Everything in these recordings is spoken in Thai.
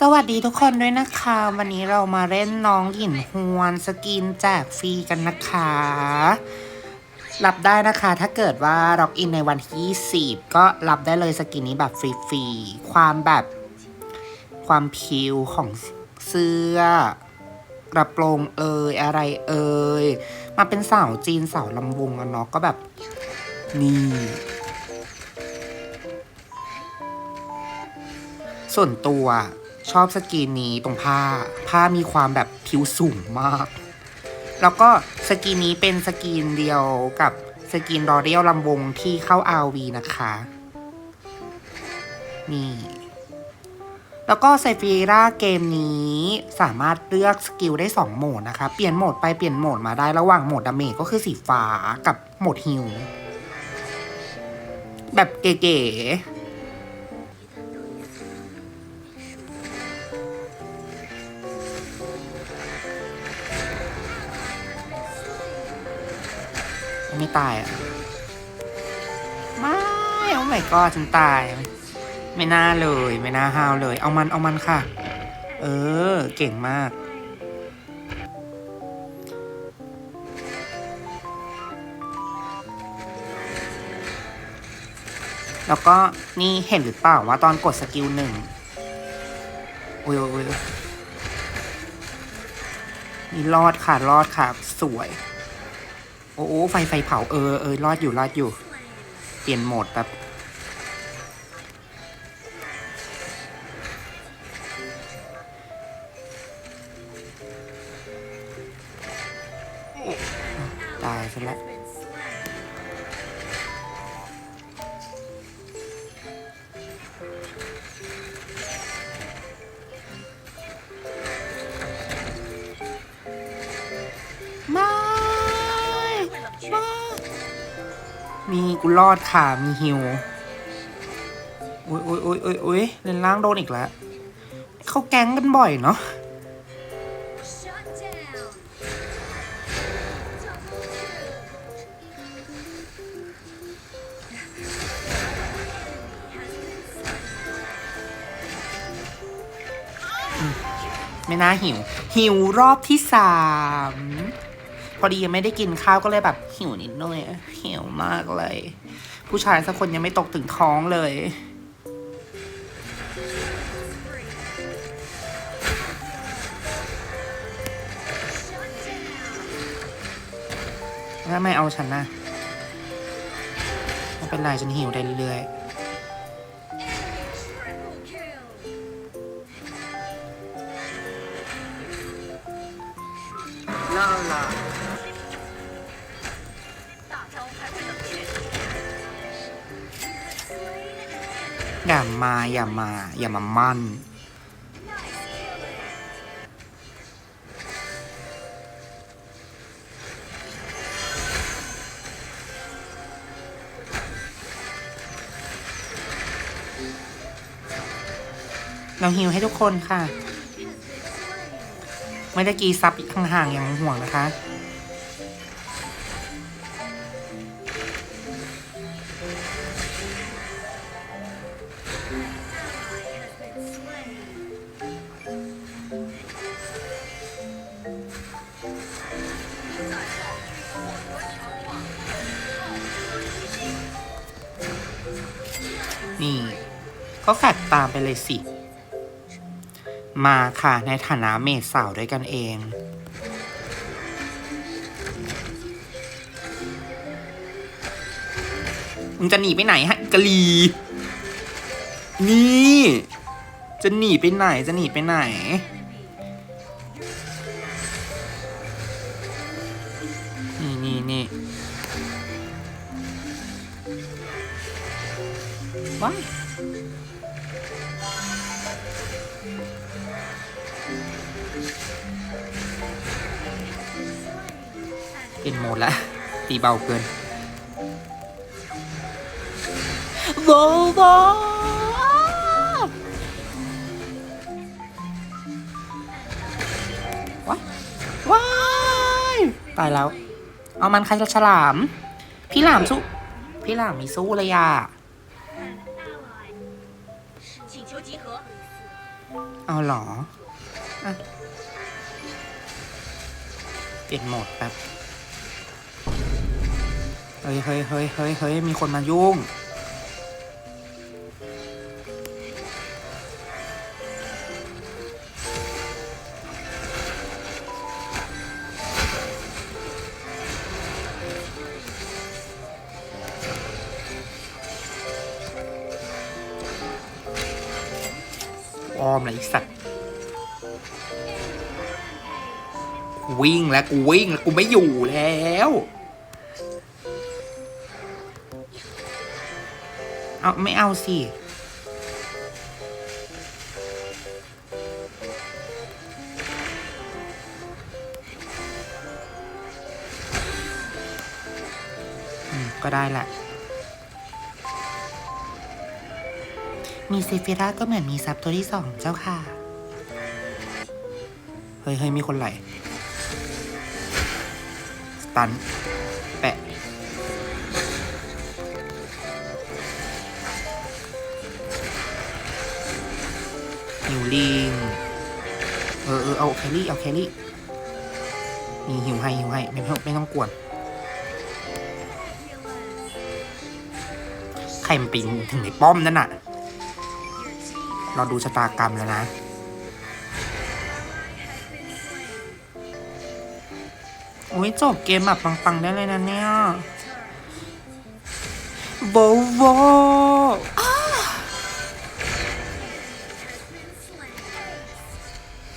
สวัสดีทุกคนด้วยนะคะ วันนี้เรามาเล่นน้องหยินฮวนสกินแจกฟรีกันนะคะ รับได้นะคะถ้าเกิดว่าล็อกอินในวันที่20ก็รับได้เลยสกินนี้แบบฟรีๆความแบบความผิวของเสื้อกระโปรงเอยอะไรเอยมาเป็นสาวจีนสาวลำวงอะเนาะก็แบบนี่ส่วนตัว ชอบสกรีนนี้ตรงผ้า ผ้ามีความแบบผิวสูงมาก แล้วก็สกรีนนี้เป็นสกรีนเดียวกับสกรีนรอเรียลลำวงที่เข้า RV นะคะ นี่ แล้วก็ไซฟีราเกมนี้สามารถเลือกสกิลได้2โหมดนะคะ เปลี่ยนโหมดไปเปลี่ยนโหมดมาได้ระหว่างโหมดดาเมจก็คือสีฟ้ากับโหมดฮิลแบบเก๋ๆ ไม่ตายอะ ไม่โอ้ไม่ก็ฉันตาย ไม่น่าเลย ไม่น่าห้าวเลย เอามันเอามันค่ะ เออ เก่งมากแล้วก็นี่เห็นหรือเปล่าว่าตอนกดสกิลหนึ่งอุ้ยอุ้ยอุ๊ยนี่รอดค่ะ รอดค่ะ สวย โอ้โอ้ไฟไฟเผาเออเออรอดอยู่รอดอยู่ เปลี่ยนโหมดแบบตายซะแล้ว มีกูรอดค่ะ มีฮิวโอ้ยโอ้ยโอ้ยโอ้ยโอ้ยเล่นล่างโดนอีกแล้ว เขาแก๊งกันบ่อยเนาะไม่น่าหิว หิวรอบที่สาม พอดียังไม่ได้กินข้าวก็เลยแบบหิวนิดหน่อยหิวมากเลย ผู้ชายสักคนยังไม่ตกถึงท้องเลยแล้วไม่เอาฉันนะไม่เป็นไรฉันหิวได้เรื่อย มาอย่ามาอย่ามามั่น เราฮิวให้ทุกคนค่ะไม่ได้กีซับห่างๆอย่างห่วงนะคะ นี่ ก็แฟดตามไปเลยสิ มาค่ะในฐานะเมดสาวด้วยกันเอง มึงจะหนีไปไหนฮะกะลี นี่ จะหนีไปไหนจะหนีไปไหนนี่นี่นี่ ว้าเป็นโหมดละ ตีเบาเกินโวโวว้ายว้ายตายแล้ว เอามันใครจะฉลาม พี่หลามสู้ พี่หลามมีสู้เลยอะ เอาหรออะเปลี่ยนโหมดแป๊บ เฮ้ยเฮ้ยเฮ้ยเฮ้ยเฮ้ยมีคนมายุ่ง วิ่งแล้วกูวิ่งแล้วกูไม่อยู่แล้วเอาไม่เอาสิก็ได้แหละ มีเซฟิราก็เหมือนมีซับตัวที่สองเจ้าค่ะ เฮ้ยเฮ้ยมีคนไหล ตัน แปะ หิวลิง เออเออเอาแครี่ เอาแครี่ นี่หิวให้หิวให้ไม่ต้องไม่ต้องกวนใครมันปีนถึงในป้อมนั่นน่ะ เราดูชะตากรรมแล้วนะ อ้ยจบเกมแบบปังๆได้เลยนะเนี่ยโวโวอ้า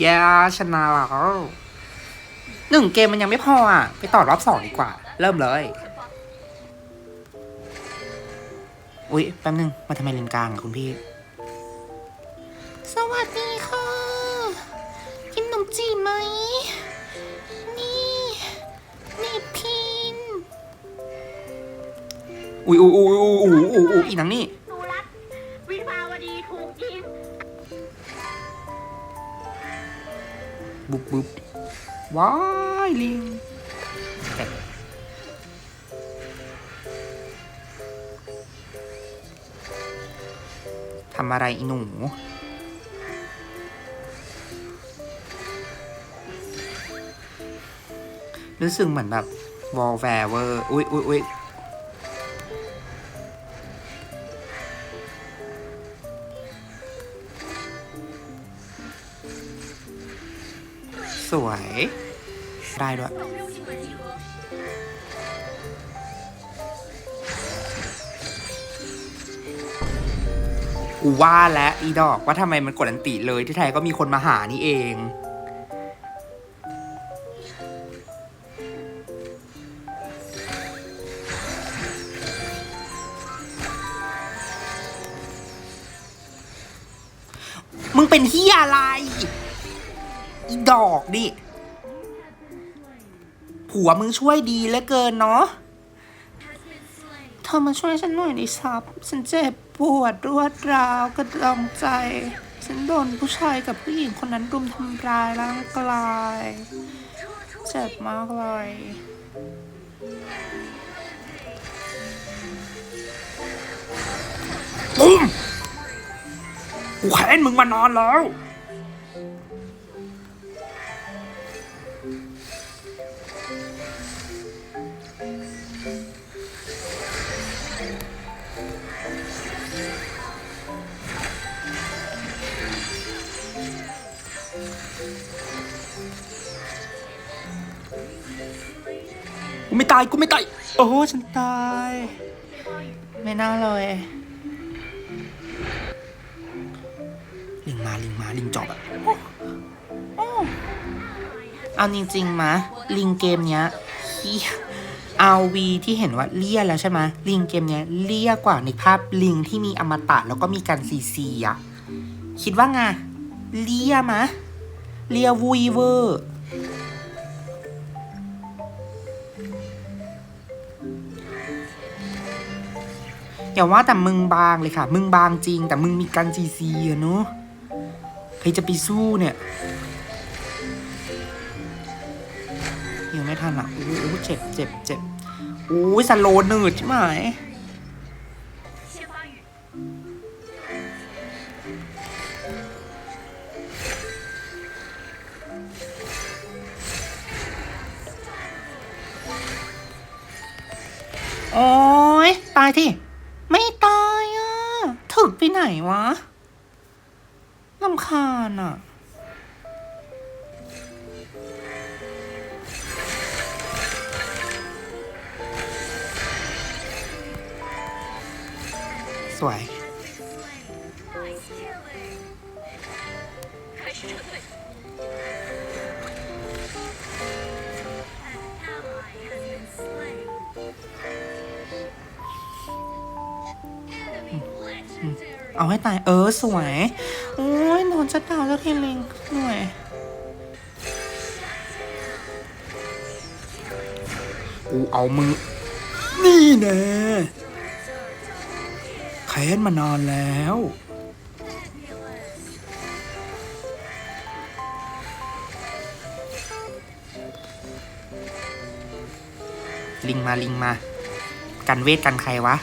แย่ชนะแล้วหนึ่งเกมมันยังไม่พออะ ไปต่อรอบสองดีกว่า เริ่มเลย อุ๊ย แป๊บนึง มาทำไมเลนกลางอะคุณพี่ อุ๊ยอุ๊ยอุ๊ยอุ๊ยอุ๊ยอุ๊ยอุ๊ยอีนังนี่หนูรักวิภาวดีถูกยิงบุบบุบว้ายลิงแตะทำอะไรอีหนูรู้สึกเหมือนแบบวอลแวร์เวอร์ อุ๊ยอุ๊ยอุ๊ย สวย ได้ด้วย กูว่าแล้วอีดอกว่าทำไมมันกดอันติเลยที่ไทยก็มีคนมาหานี่เองมึงเป็นที่อะไร ดอกดิ ผัวมึงช่วยดีเหลือเกินเนาะ เธอมาช่วยฉันหน่อยดิซับ ฉันเจ็บปวดรวดราวกระดองใจ ฉันโดนผู้ชายกับผู้หญิงคนนั้นรุมทำร้ายร่างกายเจ็บมากเลยปุ้มกูแค้นมึงมานานแล้ว ไม่ตายกูไม่ตาย โอ้โหฉันตาย ไม่น่าเลย ลิงมาลิงมาลิงจอบอะโอ้โอ้เอาจริงๆมะ ลิงเกมเนี้ยเหี้ยเอาวีที่เห็นว่าเลี่ยแล้วใช่ไหมลิงเกมเนี้ยเลี่ยกว่าในภาพลิงที่มีอมตะแล้วก็มีการซีซีอะคิดว่าไงเลี่ยมะเลี่ยวุยเวอร์ อย่าว่าแต่มึงบางเลยค่ะ มึงบางจริง แต่มึงมีกันซีซีอะเนาะใครจะไปสู้เนี่ยยังไม่ทันอะโอ้โหเจ็บเจ็บเจ็บโอ้ยสโลหนืดใช่ไหมโอ้ยตายที่ ถึกไปไหนวะลำคาญอะ สวย เอาให้ตายเออสวย โอ้ยโดนชัดาวแล้วทีลิงหน่วยกูเอามือ นี่แน่แค้นมานานแล้วลิงมาลิงมา กันเวทกันใครวะ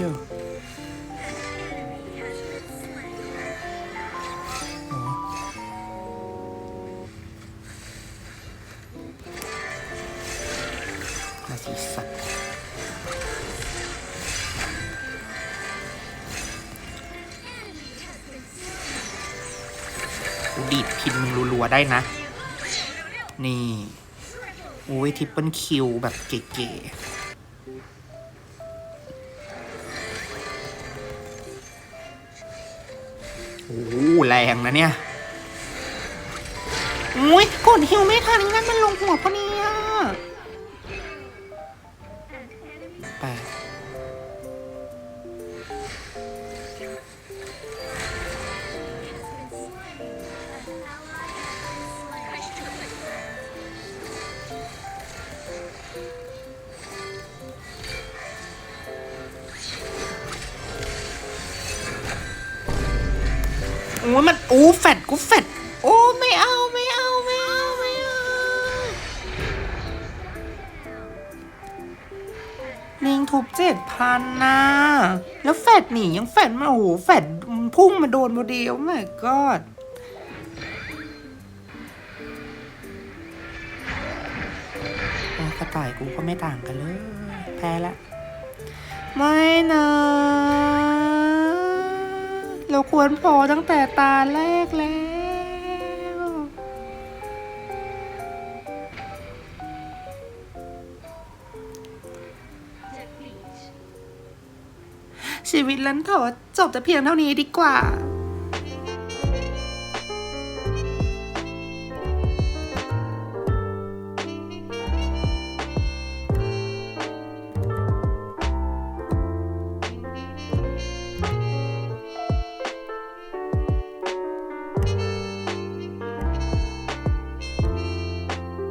อยู่ช่วยอมาสิสัตว์ดีดพินมึงรัวๆได้นะ นี่ โอ้ย ทิปเปิลคิว แบบเก๋ๆ โอ้แรงนะเนี่ย อุ้ยกดฮิวไม่ทันงั้นมันลงหัวพอดี โอ้แฟดกูแฟดโอ้ไม่เอาไม่เอาไม่เอาไม่เอาลิงทุบเจ็ดพันนะแล้วแฟดหนียังแฟดมาโอ้โหแฟดพุ่งมาโดนโมเดลแม่กอดกระต่ายกูก็ไม่ต่างกันเลย แพ้ละ ไม่นะ เราควรพอตั้งแต่ตาแรกแล้ว ชีวิตลันทดจบแต่เพียงเท่านี้ดีกว่า